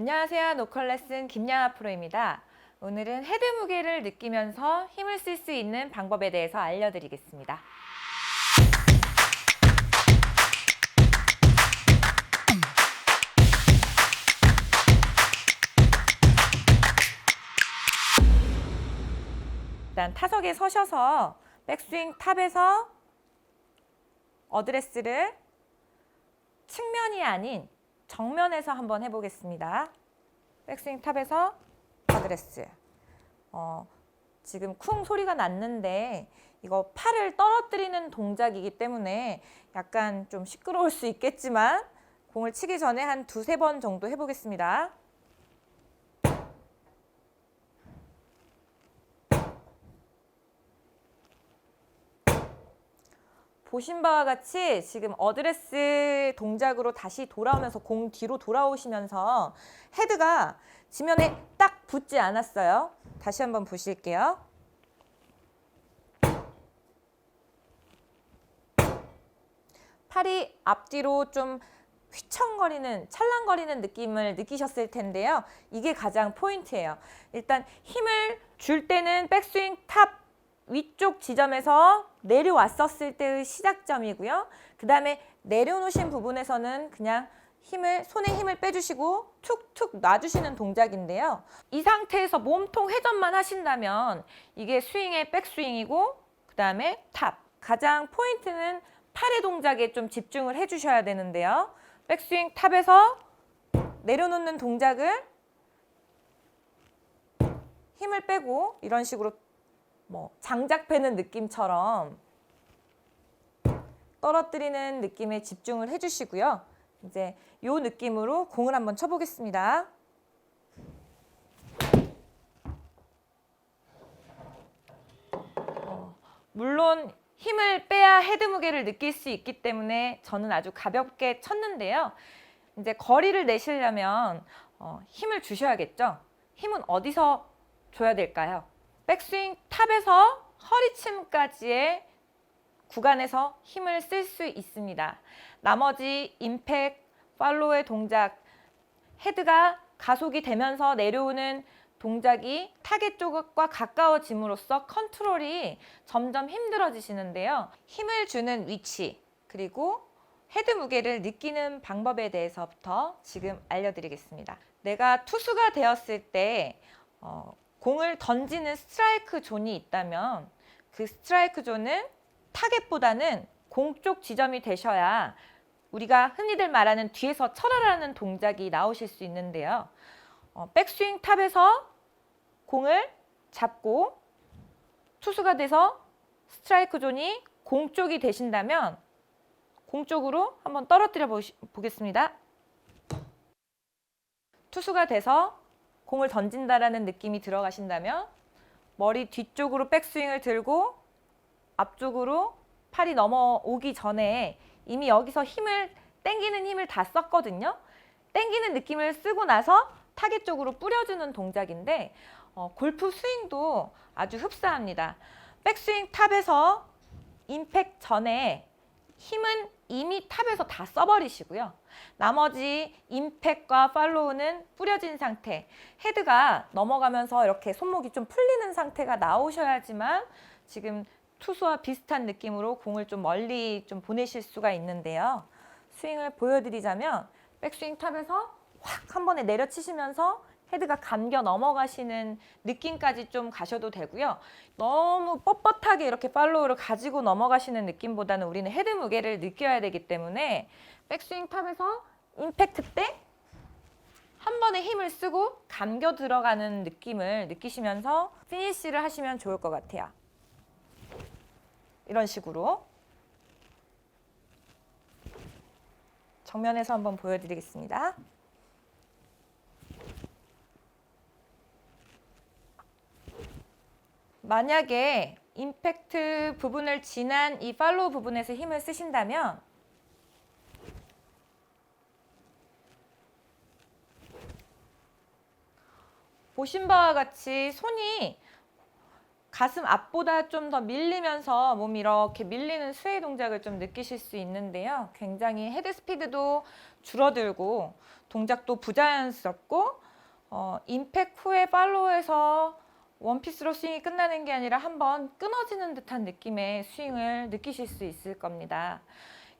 안녕하세요. 노컬 레슨 김양아 프로입니다. 오늘은 헤드 무게를 느끼면서 힘을 쓸 수 있는 방법에 대해서 알려드리겠습니다. 일단 타석에 서셔서 백스윙 탑에서 어드레스를 측면이 아닌 정면에서 한번 해보겠습니다. 백스윙 탑에서 어드레스. 어, 지금 쿵 소리가 났는데 이거 팔을 떨어뜨리는 동작이기 때문에 약간 좀 시끄러울 수 있겠지만 공을 치기 전에 한 두세 번 정도 해보겠습니다. 보신 바와 같이 지금 어드레스 동작으로 다시 돌아오면서 공 뒤로 돌아오시면서 헤드가 지면에 딱 붙지 않았어요. 다시 한번 보실게요. 팔이 앞뒤로 좀 휘청거리는 찰랑거리는 느낌을 느끼셨을 텐데요. 이게 가장 포인트예요. 일단 힘을 줄 때는 백스윙 탑 위쪽 지점에서 내려왔었을 때의 시작점이고요. 그 다음에 내려놓으신 부분에서는 그냥 힘을 손에 힘을 빼주시고 툭툭 놔주시는 동작인데요. 이 상태에서 몸통 회전만 하신다면 이게 스윙의 백스윙이고 그 다음에 탑. 가장 포인트는 팔의 동작에 좀 집중을 해주셔야 되는데요. 백스윙 탑에서 내려놓는 동작을 힘을 빼고 이런 식으로 뭐 장작 패는 느낌처럼 떨어뜨리는 느낌에 집중을 해주시고요. 이제 요 느낌으로 공을 한번 쳐보겠습니다. 어, 물론 힘을 빼야 헤드 무게를 느낄 수 있기 때문에 저는 아주 가볍게 쳤는데요. 이제 거리를 내시려면 어, 힘을 주셔야겠죠. 힘은 어디서 줘야 될까요? 백스윙 탑에서 허리춤까지의 구간에서 힘을 쓸 수 있습니다. 나머지 임팩, 팔로우의 동작, 헤드가 가속이 되면서 내려오는 동작이 타겟 쪽과 가까워짐으로써 컨트롤이 점점 힘들어지시는데요. 힘을 주는 위치, 그리고 헤드 무게를 느끼는 방법에 대해서부터 지금 알려드리겠습니다. 내가 투수가 되었을 때 어, 공을 던지는 스트라이크 존이 있다면 그 스트라이크 존은 타겟보다는 공 쪽 지점이 되셔야 우리가 흔히들 말하는 뒤에서 철하라는 동작이 나오실 수 있는데요. 어, 백스윙 탑에서 공을 잡고 투수가 돼서 스트라이크 존이 공 쪽이 되신다면 공 쪽으로 한번 떨어뜨려 보겠습니다. 투수가 돼서 공을 던진다라는 느낌이 들어가신다면 머리 뒤쪽으로 백스윙을 들고 앞쪽으로 팔이 넘어오기 전에 이미 여기서 힘을 땡기는 힘을 다 썼거든요. 땡기는 느낌을 쓰고 나서 타겟 쪽으로 뿌려주는 동작인데 어, 골프 스윙도 아주 흡사합니다. 백스윙 탑에서 임팩 전에 힘은 이미 탑에서 다 써버리시고요. 나머지 임팩과 팔로우는 뿌려진 상태. 헤드가 넘어가면서 이렇게 손목이 좀 풀리는 상태가 나오셔야지만 지금 투수와 비슷한 느낌으로 공을 좀 멀리 좀 보내실 수가 있는데요. 스윙을 보여드리자면 백스윙 탑에서 확 한 번에 내려치시면서 헤드가 감겨 넘어가시는 느낌까지 좀 가셔도 되고요. 너무 뻣뻣하게 이렇게 팔로우를 가지고 넘어가시는 느낌보다는 우리는 헤드 무게를 느껴야 되기 때문에 백스윙 탑에서 임팩트 때 한 번에 힘을 쓰고 감겨 들어가는 느낌을 느끼시면서 피니쉬를 하시면 좋을 것 같아요. 이런 식으로 정면에서 한번 보여드리겠습니다. 만약에 임팩트 부분을 지난 이 팔로우 부분에서 힘을 쓰신다면 보신 바와 같이 손이 가슴 앞보다 좀 더 밀리면서 몸이 이렇게 밀리는 스웨이 동작을 좀 느끼실 수 있는데요. 굉장히 헤드 스피드도 줄어들고 동작도 부자연스럽고 어, 임팩 후에 팔로우에서 원피스로 스윙이 끝나는 게 아니라 한번 끊어지는 듯한 느낌의 스윙을 느끼실 수 있을 겁니다.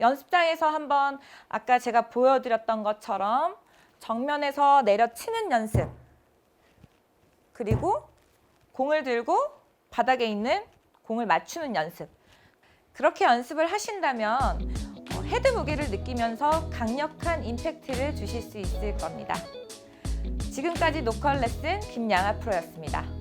연습장에서 한번 아까 제가 보여드렸던 것처럼 정면에서 내려치는 연습 그리고 공을 들고 바닥에 있는 공을 맞추는 연습 그렇게 연습을 하신다면 어, 헤드 무게를 느끼면서 강력한 임팩트를 주실 수 있을 겁니다. 지금까지 노컬 레슨 김양아 프로였습니다.